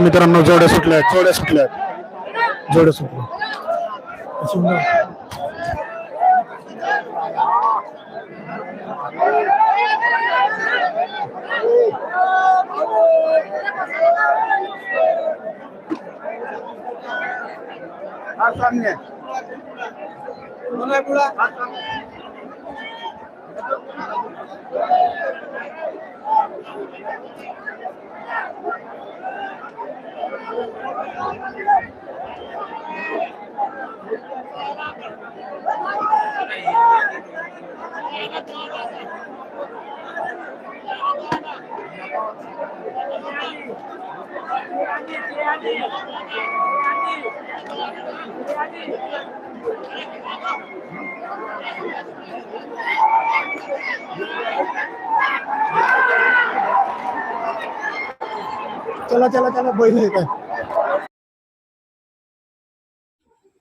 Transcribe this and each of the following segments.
मित्रांनो जोड्या सुटल्या जोड्या सुटल्या जोड्या सुटल्या चला चला चला बैल आहे काय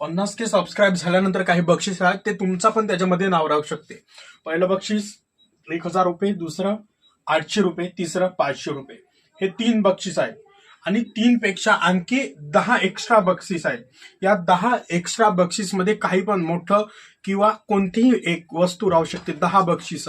पन्नास के सबस्क्राईब झाल्यानंतर काही बक्षीस आहेत ते तुमचा पण त्याच्यामध्ये नाव राहू शकते. पहिलं बक्षीस एक हजार रुपये दुसरं आठशे रुपये तिसरं पाचशे रुपये. हे तीन बक्षीस आहेत. आणि तीन पेक्षा आणखी दहा एक्स्ट्रा बक्षीस आहेत. या दहा एक्स्ट्रा बक्षीसमध्ये काही पण मोठं किंवा कोणतीही एक वस्तू राहू शकते दहा बक्षीस.